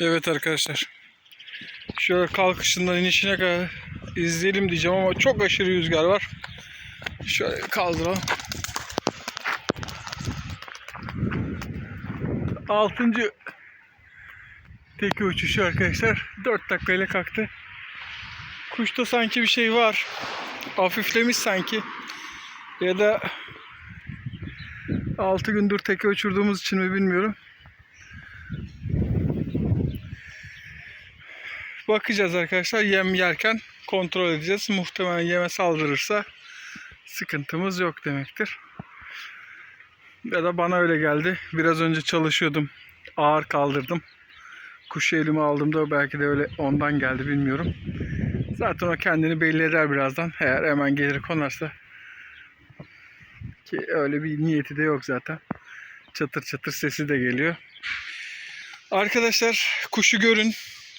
Evet arkadaşlar. Şöyle kalkışından inişine kadar izleyelim diyeceğim ama çok aşırı rüzgar var. Şöyle kaldıralım. Altıncı teki uçuşu arkadaşlar. 4 dakikayla kalktı. Kuşta sanki bir şey var. Hafiflemiş sanki. Ya da 6 gündür teke uçurduğumuz için mi bilmiyorum. Bakacağız arkadaşlar. Yem yerken kontrol edeceğiz. Muhtemelen yeme saldırırsa sıkıntımız yok demektir. Ya da bana öyle geldi. Biraz önce çalışıyordum. Ağır kaldırdım. Kuşu elime aldığımda belki de öyle ondan geldi bilmiyorum. Zaten o kendini belli eder birazdan. Eğer hemen gelir konarsa. Ki öyle bir niyeti de yok zaten. Çatır çatır sesi de geliyor. Arkadaşlar kuşu görün.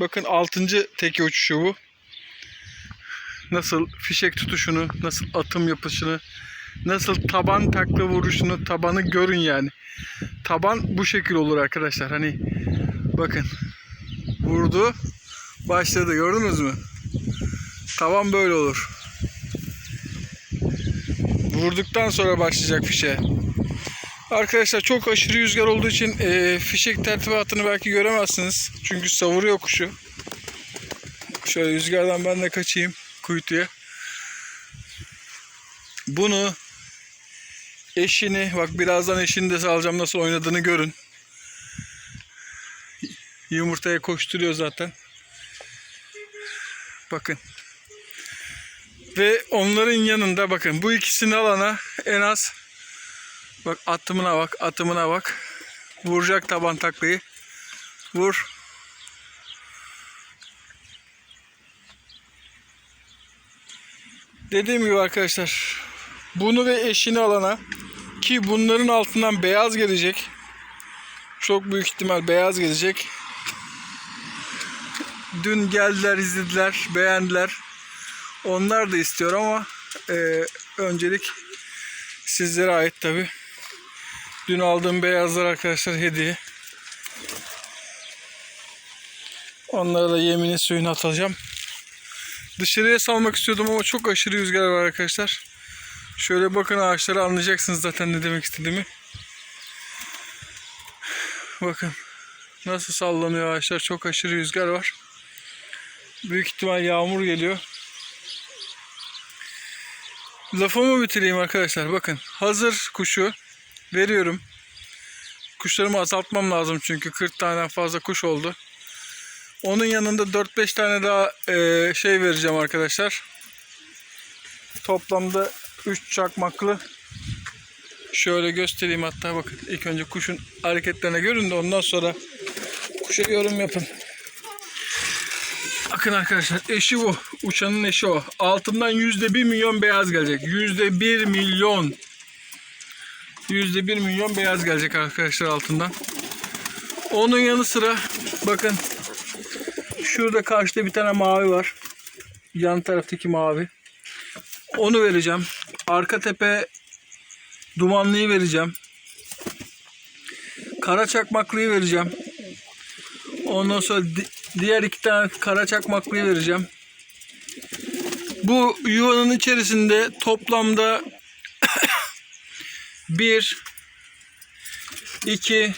Bakın 6. teke uçuşu bu. Nasıl fişek tutuşunu, nasıl atım yapışını, nasıl taban takla vuruşunu, tabanı görün yani. Taban bu şekil olur arkadaşlar. Hani bakın vurdu, başladı gördünüz mü? Taban böyle olur. Vurduktan sonra başlayacak fişe. Arkadaşlar çok aşırı rüzgar olduğu için e, fişek tertibatını belki göremezsiniz. Çünkü savuruyor kuşu. Şöyle rüzgardan ben de kaçayım kuytuya. Bunu eşini bak birazdan eşini de salacağım nasıl oynadığını görün. Yumurtaya koşturuyor zaten. Bakın. Ve onların yanında bakın bu ikisini alana en az Bak atımına bak, atımına bak. Vuracak taban taklayı. Vur. Dediğim gibi arkadaşlar. Bunu ve eşini alana ki bunların altından beyaz gelecek. Çok büyük ihtimal beyaz gelecek. Dün geldiler, izlediler, beğendiler. Onlar da istiyor ama e, öncelik sizlere ait tabi. Dün aldığım beyazlar arkadaşlar hediye. Onlara da yemini suyunu atacağım. Dışarıya salmak istiyordum ama çok aşırı rüzgar var arkadaşlar. Şöyle bakın ağaçlara anlayacaksınız zaten ne demek istediğimi. Bakın nasıl sallanıyor ağaçlar. Çok aşırı rüzgar var. Büyük ihtimal yağmur geliyor. Lafımı bitireyim arkadaşlar. Bakın hazır kuşu veriyorum. Kuşlarımı azaltmam lazım çünkü 40 tane fazla kuş oldu. Onun yanında 4-5 tane daha e, şey vereceğim arkadaşlar. Toplamda 3 çakmaklı. Şöyle göstereyim hatta bakın. ilk önce kuşun hareketlerini görün de ondan sonra kuşa yorum yapın. Bakın arkadaşlar eşi bu. Uçanın eşi o. Altından %1 milyon beyaz gelecek. %1 milyon. %1 milyon beyaz gelecek arkadaşlar altından. Onun yanı sıra bakın şurada karşıda bir tane mavi var. Yan taraftaki mavi. Onu vereceğim. Arka tepe dumanlıyı vereceğim. Kara çakmaklıyı vereceğim. Ondan sonra di- diğer iki tane kara çakmaklıyı vereceğim. Bu yuvanın içerisinde toplamda 1 2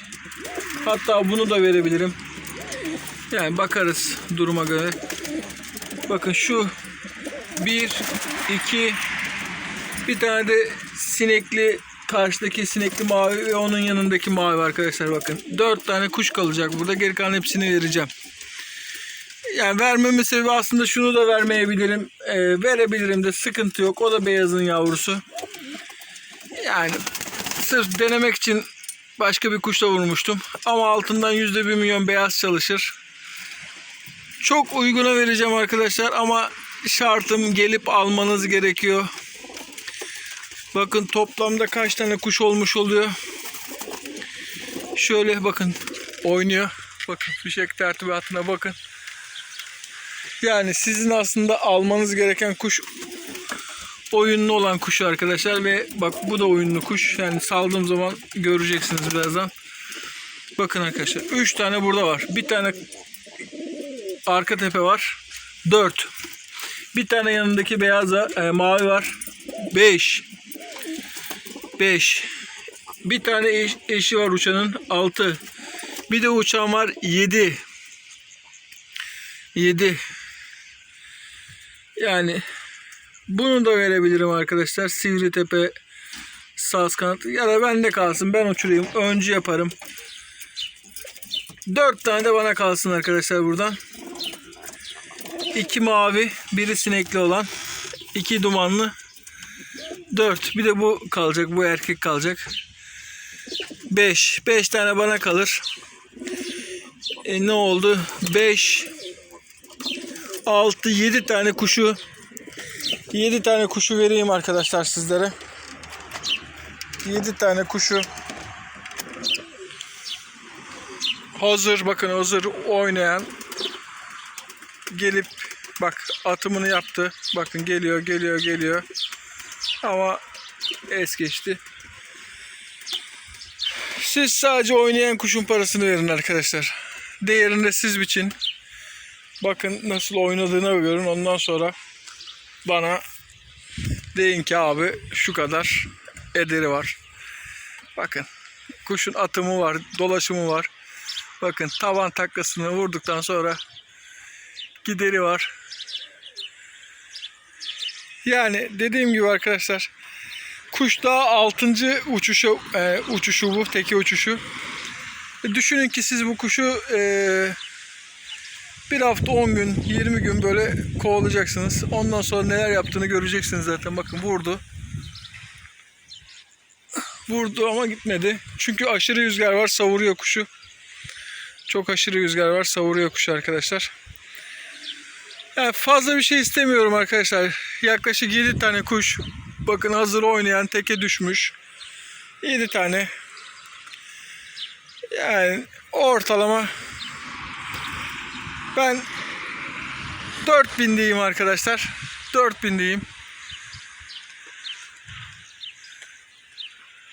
hatta bunu da verebilirim. Yani bakarız duruma göre. Bakın şu 1 2 bir tane de sinekli karşıdaki sinekli mavi ve onun yanındaki mavi arkadaşlar bakın. 4 tane kuş kalacak burada. Geri kalan hepsini vereceğim. Yani vermemin sebebi aslında şunu da vermeyebilirim. Ee, verebilirim de sıkıntı yok. O da beyazın yavrusu. Yani sırf denemek için başka bir kuşla vurmuştum. Ama altından yüzde bir milyon beyaz çalışır. Çok uyguna vereceğim arkadaşlar ama şartım gelip almanız gerekiyor. Bakın toplamda kaç tane kuş olmuş oluyor. Şöyle bakın oynuyor. Bakın fişek tertibatına bakın. Yani sizin aslında almanız gereken kuş oyunlu olan kuş arkadaşlar ve bak bu da oyunlu kuş. Yani saldığım zaman göreceksiniz birazdan. Bakın arkadaşlar 3 tane burada var. Bir tane arka tepe var. 4. Bir tane yanındaki beyaza e, mavi var. 5. 5. Bir tane eş- eşi var uçanın 6. Bir de uçan var 7. 7. Yani bunu da verebilirim arkadaşlar. Sivritepe saz kanat ya da bende kalsın ben uçurayım. Öncü yaparım. 4 tane de bana kalsın arkadaşlar buradan. 2 mavi, biri sinekli olan, 2 dumanlı, 4. Bir de bu kalacak, bu erkek kalacak. 5. 5 tane bana kalır. E, ne oldu? 5 6 7 tane kuşu 7 tane kuşu vereyim arkadaşlar sizlere. 7 tane kuşu hazır bakın hazır oynayan gelip bak atımını yaptı. Bakın geliyor geliyor geliyor. Ama es geçti. Siz sadece oynayan kuşun parasını verin arkadaşlar. Değerini de siz biçin. Bakın nasıl oynadığına görün. Ondan sonra bana deyin ki abi şu kadar ederi var. Bakın kuşun atımı var, dolaşımı var. Bakın tavan taklasını vurduktan sonra gideri var. Yani dediğim gibi arkadaşlar kuş daha 6. uçuşu e, uçuşu bu teki uçuşu. E, düşünün ki siz bu kuşu e, bir hafta 10 gün 20 gün böyle kovalayacaksınız. Ondan sonra neler yaptığını göreceksiniz zaten. Bakın vurdu. Vurdu ama gitmedi. Çünkü aşırı rüzgar var savuruyor kuşu. Çok aşırı rüzgar var savuruyor kuşu arkadaşlar. Yani fazla bir şey istemiyorum arkadaşlar. Yaklaşık 7 tane kuş. Bakın hazır oynayan teke düşmüş. 7 tane. Yani ortalama ben 4000 diyeyim arkadaşlar. 4000 diyeyim.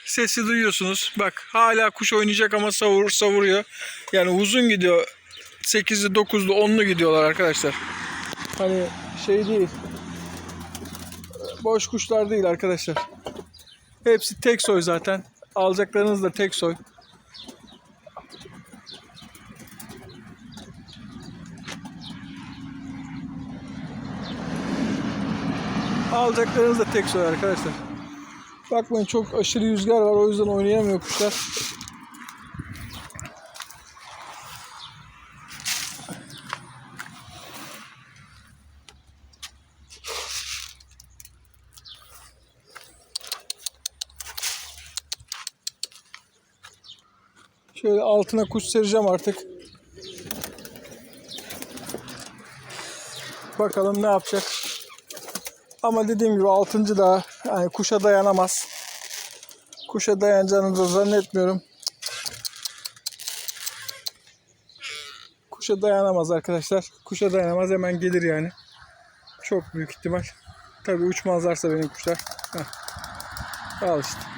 Sesi duyuyorsunuz. Bak hala kuş oynayacak ama savur savuruyor. Yani uzun gidiyor. 8'li 9'lu 10'lu gidiyorlar arkadaşlar. Hani şey değil. Boş kuşlar değil arkadaşlar. Hepsi tek soy zaten. Alacaklarınız da tek soy. Alacaklarınız da tek soy arkadaşlar. Bakmayın çok aşırı rüzgar var o yüzden oynayamıyor kuşlar. Şöyle altına kuş sereceğim artık. Bakalım ne yapacak. Ama dediğim gibi 6. da yani kuşa dayanamaz. Kuşa dayanacağını da zannetmiyorum. Kuşa dayanamaz arkadaşlar. Kuşa dayanamaz hemen gelir yani. Çok büyük ihtimal. Tabii uçmazlarsa benim kuşlar. Heh. Al işte.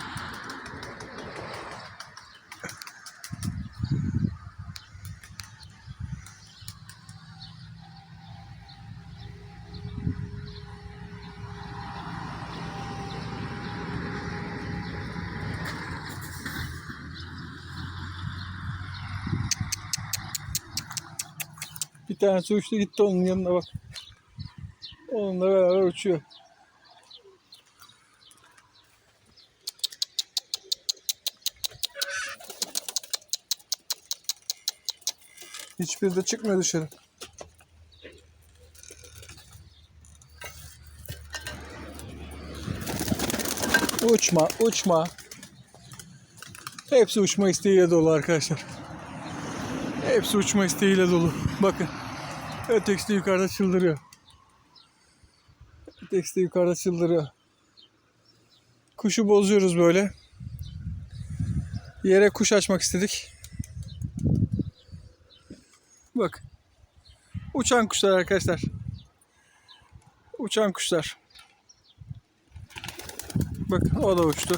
Bir tanesi uçtu gitti onun yanına bak. Onunla beraber uçuyor. Hiçbiri de çıkmıyor dışarı. Uçma, uçma. Hepsi uçma isteğiyle dolu arkadaşlar. Hepsi uçma isteğiyle dolu. Bakın. Ötekisi de yukarıda çıldırıyor. Ötekisi de yukarıda çıldırıyor. Kuşu bozuyoruz böyle. Yere kuş açmak istedik. Bak. Uçan kuşlar arkadaşlar. Uçan kuşlar. Bak o da uçtu.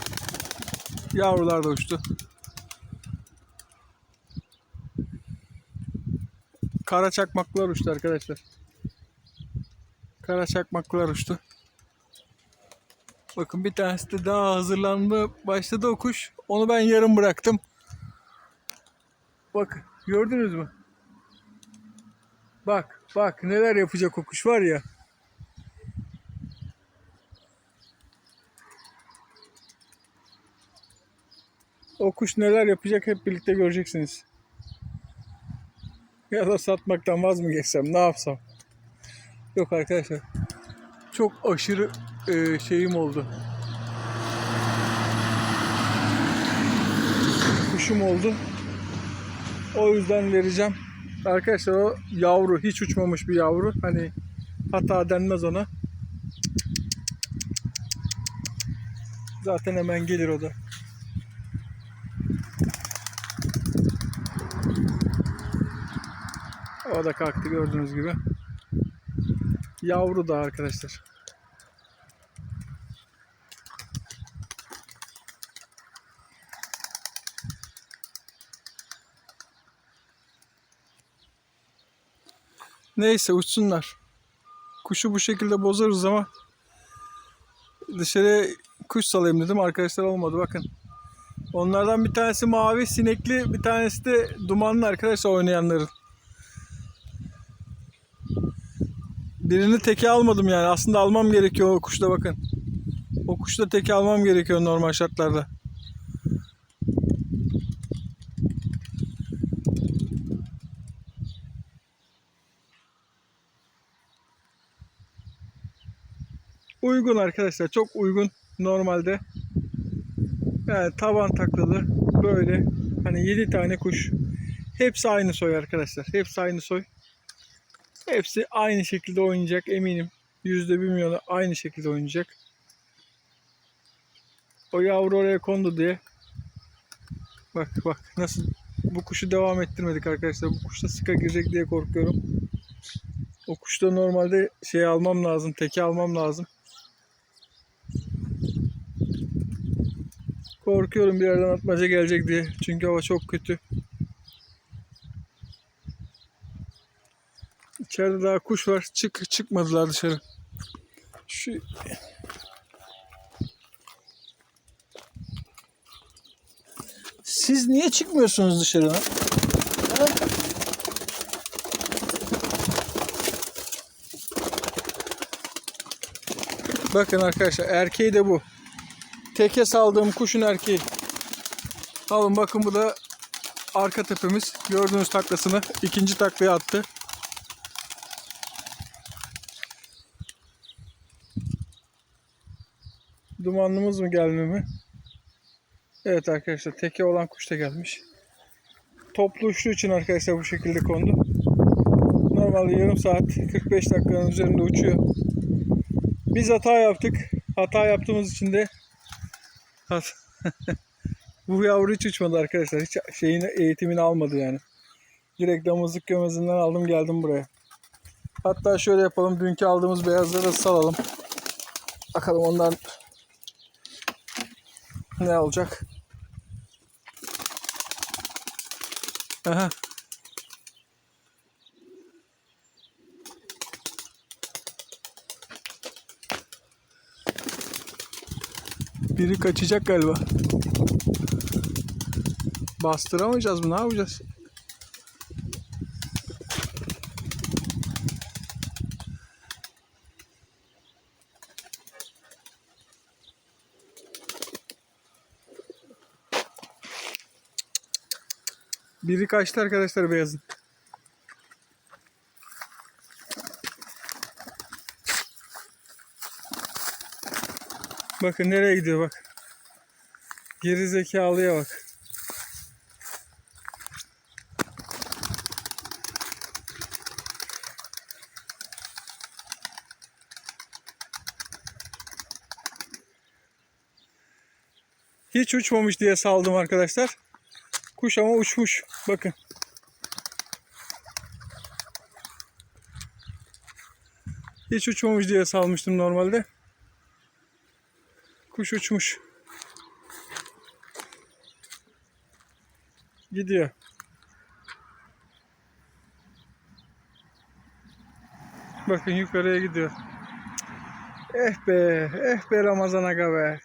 Yavrular da uçtu. Kara çakmaklar uçtu arkadaşlar. Kara çakmaklar uçtu. Bakın bir tanesi de daha hazırlanma başladı o kuş. Onu ben yarım bıraktım. Bak gördünüz mü? Bak bak neler yapacak o kuş var ya. O kuş neler yapacak hep birlikte göreceksiniz. Ya da satmaktan vaz mı geçsem ne yapsam? Yok arkadaşlar. Çok aşırı e, şeyim oldu. Kuşum oldu. O yüzden vereceğim. Arkadaşlar o yavru hiç uçmamış bir yavru. Hani hata denmez ona. Zaten hemen gelir o da. Da kalktı gördüğünüz gibi. Yavru da arkadaşlar. Neyse uçsunlar. Kuşu bu şekilde bozarız ama dışarıya kuş salayım dedim. Arkadaşlar olmadı bakın. Onlardan bir tanesi mavi sinekli bir tanesi de dumanlı arkadaşlar oynayanların. Birini teke almadım yani. Aslında almam gerekiyor o kuşta bakın. O kuşta teke almam gerekiyor normal şartlarda. Uygun arkadaşlar. Çok uygun normalde. Yani taban taklalı böyle hani 7 tane kuş. Hepsi aynı soy arkadaşlar. Hepsi aynı soy. Hepsi aynı şekilde oynayacak eminim. Yüzde bir milyonu aynı şekilde oynayacak. O yavru oraya kondu diye. Bak bak nasıl bu kuşu devam ettirmedik arkadaşlar. Bu kuşta sıka girecek diye korkuyorum. O kuşta normalde şey almam lazım. Teke almam lazım. Korkuyorum bir yerden atmaca gelecek diye. Çünkü hava çok kötü. İçeride daha kuş var. Çık çıkmadılar dışarı. Şu Siz niye çıkmıyorsunuz dışarı lan? Bakın arkadaşlar erkeği de bu. Teke saldığım kuşun erkeği. Alın bakın bu da arka tepemiz. Gördüğünüz taklasını ikinci taklaya attı. Dumanlımız mı gelme mi? Evet arkadaşlar teke olan kuş da gelmiş. Toplu uçtuğu için arkadaşlar bu şekilde kondu. Normalde yarım saat 45 dakikanın üzerinde uçuyor. Biz hata yaptık. Hata yaptığımız için de bu yavru hiç uçmadı arkadaşlar. Hiç şeyini eğitimini almadı yani. Direkt damızlık gömezinden aldım geldim buraya. Hatta şöyle yapalım. Dünkü aldığımız beyazları salalım. Bakalım ondan ne olacak? Aha. Biri kaçacak galiba. Bastıramayacağız mı? Ne yapacağız? Biri kaçtı arkadaşlar beyazın. Bakın nereye gidiyor bak. Geri zekalıya bak. Hiç uçmamış diye saldım arkadaşlar. Kuş ama uçmuş. Bakın. Hiç uçmamış diye salmıştım normalde. Kuş uçmuş. Gidiyor. Bakın yukarıya gidiyor. Eh be, eh be Ramazan aga be.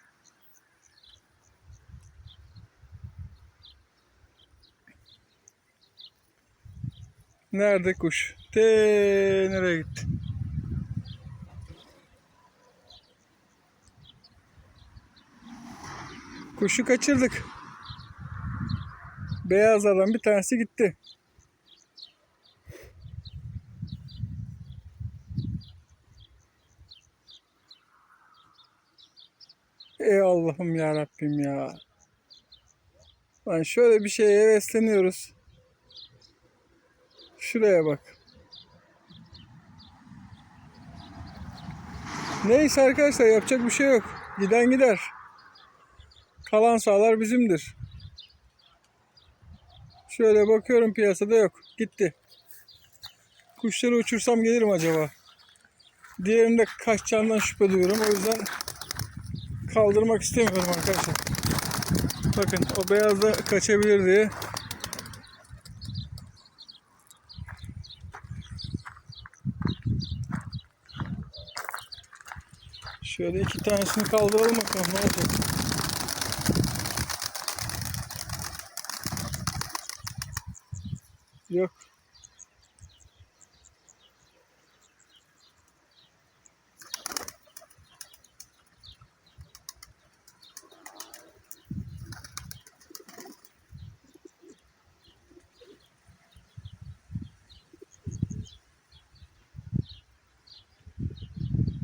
Nerede kuş? Te nereye gitti? Kuşu kaçırdık. Beyazlardan bir tanesi gitti. Ey Allah'ım ya Rabbim ya. Lan şöyle bir şeye hevesleniyoruz. Şuraya bak. Neyse arkadaşlar yapacak bir şey yok. Giden gider. Kalan sağlar bizimdir. Şöyle bakıyorum piyasada yok. Gitti. Kuşları uçursam gelirim acaba? Diğerinde kaçacağından şüphe duyuyorum. O yüzden kaldırmak istemiyorum arkadaşlar. Bakın o beyaz da kaçabilir diye. Şöyle iki tanesini kaldıralım bakalım ne olacak. Yok.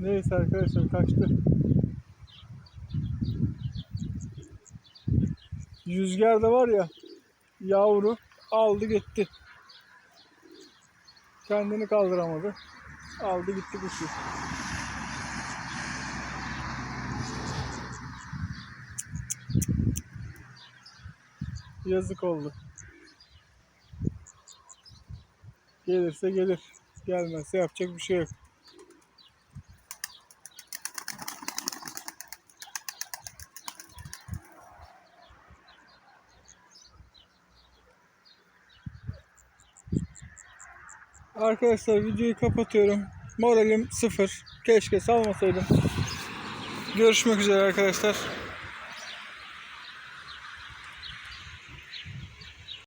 Neyse arkadaşlar kaçtı. Rüzgar da var ya yavru aldı gitti. Kendini kaldıramadı. Aldı gitti kuşu. Yazık oldu. Gelirse gelir. Gelmezse yapacak bir şey yok. Arkadaşlar videoyu kapatıyorum. Moralim sıfır. Keşke salmasaydım. Görüşmek üzere arkadaşlar.